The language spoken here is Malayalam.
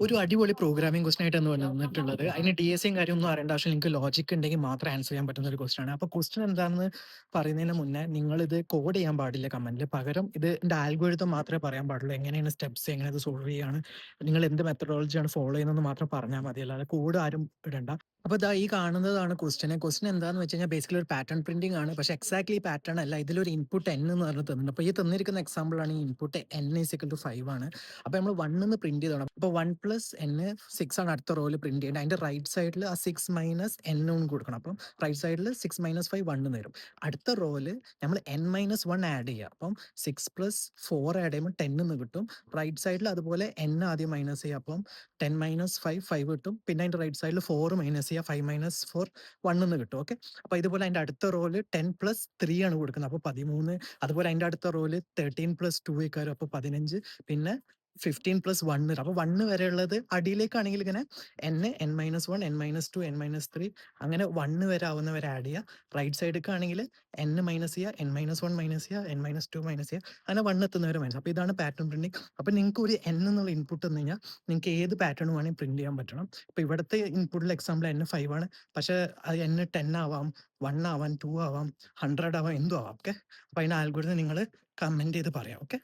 ഒരു അടിപൊളി പ്രോഗ്രാമിംഗ് ക്വസ്റ്റൻ ആയിട്ടാണ് വന്നിട്ടുള്ളത്. അതിന് ഡി എസ് സിയും കാര്യമൊന്നും അറിയേണ്ട ആവശ്യം നിങ്ങൾക്ക് ലോജിക് ഉണ്ടെങ്കിൽ മാത്രം ആൻസർ ചെയ്യാൻ പറ്റുന്ന ഒരു ക്വസ്റ്റൻ ആണ്. അപ്പോൾ ക്വസ്റ്റൻ എന്താണെന്ന് പറയുന്നതിന് മുന്നേ നിങ്ങൾ ഇത് കോഡ് ചെയ്യാൻ പാടില്ല കമന്റിൽ. പകരം ഇതിന്റെ ആൽഗോരിതം മാത്രമേ പറയാൻ പാടുള്ളൂ. എങ്ങനെയാണ് സ്റ്റെപ്സ്, എങ്ങനെ ഇത് സോൾവ് ചെയ്യാണ്, നിങ്ങൾ എന്ത് മെത്തഡോളജിയാണ് ഫോളോ ചെയ്യുന്നതെന്ന് മാത്രം പറഞ്ഞാൽ മതി. അല്ലാതെ കോഡ് ആരും ഇടണ്ട. അപ്പോൾ ഇതാ ഈ കാണുന്നതാണ് ക്വസ്റ്റിനെ ക്വസ്റ്റൻ എന്താന്ന് വെച്ച് കഴിഞ്ഞാൽ ബേസിക്കലി ഒരു പാറ്റേൺ പ്രിന്റിംഗ് ആണ്. പക്ഷേ എക്സാക്ട്ലി പാറ്റേൺ അല്ല. ഇതിലൊരു ഇൻപുട്ട് എൻ എന്ന് പറഞ്ഞ് തന്നിട്ടുണ്ട്. അപ്പോൾ ഈ തന്നിരിക്കുന്ന എക്സാമ്പിൾ ആണ് ഈ input N is equal to five ആണ്. അപ്പോൾ നമ്മൾ വൺ എന്ന് പ്രിന്റ് ചെയ്തോണം. അപ്പോൾ 1 പ്ലസ് എൻ സിക്സ് ആണ് അടുത്ത റോയിൽ പ്രിന്റ് ചെയ്യേണ്ടത്. അതിന്റെ റൈറ്റ് സൈഡിൽ ആ സിക്സ് മൈനസ് എന്നും കൊടുക്കണം. അപ്പം റൈറ്റ് സൈഡിൽ സിക്സ് മൈനസ് 5 1 തരും അടുത്ത റോയിൽ നമ്മൾ എൻ മൈനസ് വൺ ആഡ് ചെയ്യുക. അപ്പം സിക്സ് പ്ലസ് ഫോർ ആഡ് ചെയ്യുമ്പോൾ ടെൻ എന്ന് കിട്ടും. റൈറ്റ് സൈഡിൽ അതുപോലെ എൻ ആദ്യം മൈനസ് ചെയ്യുക. അപ്പം ടെൻ മൈനസ് 5 5 കിട്ടും. പിന്നെ അതിന്റെ റൈറ്റ് സൈഡിൽ ഫോർ മൈനസ് ചെയ്യുക. ഫൈവ് മൈനസ് 4 1 എന്ന് കിട്ടും. ഓക്കെ. അപ്പോൾ ഇതുപോലെ അതിന്റെ അടുത്ത റോയിൽ ടെൻ പ്ലസ് ത്രീ ആണ് കൊടുക്കുന്നത്. അപ്പോൾ 13 അതുപോലെ അതിന്റെ അടുത്ത റോയിൽ 13 പ്ലസ് ടു ഇക്കാരും അപ്പോൾ 15 പിന്നെ 15 പ്ലസ് 1 വരും. അപ്പോൾ 1 വരെയുള്ളത് അടിയിലേക്കാണെങ്കിൽ ഇങ്ങനെ N, N minus one N minus two N minus three അങ്ങനെ വണ്ണ് വരെ ആവുന്നവരെ ആഡ് ചെയ്യുക. റൈറ്റ് സൈഡിലേക്കാണെങ്കിൽ എൻ മൈനസ് ചെയ്യുക, എൻ മൈനസ് വൺ മൈനസ് ചെയ്യുക, എൻ മൈനസ് ടു മൈനസ് ചെയ്യുക. അങ്ങനെ 1 എത്തുന്നവരെ മൈനസ്. അപ്പൊ ഇതാണ് പാറ്റേൺ പ്രിന്റിംഗ്. അപ്പൊ നിങ്ങൾക്ക് ഒരു എൻ എന്നുള്ള ഇൻപുട്ട് എന്ന് കഴിഞ്ഞാൽ നിങ്ങൾക്ക് ഏത് പാറ്റേൺ വേണമെങ്കിൽ പ്രിന്റ് ചെയ്യാൻ പറ്റണം. ഇപ്പൊ ഇവിടുത്തെ ഇൻപുട്ടിൽ എക്സാമ്പിൾ എൻ ഫൈവ് ആണ്. പക്ഷെ അത് എൻ ടെൻ ആവാം, വൺ ആവാം, 2 ആവാം, 100 ആവാം, എന്തും ആവാം. ഓക്കെ. അപ്പൊ അതിന് ആൽഗോരിതം നിങ്ങൾ കമന്റ് ചെയ്ത് പറയാം. ഓക്കെ.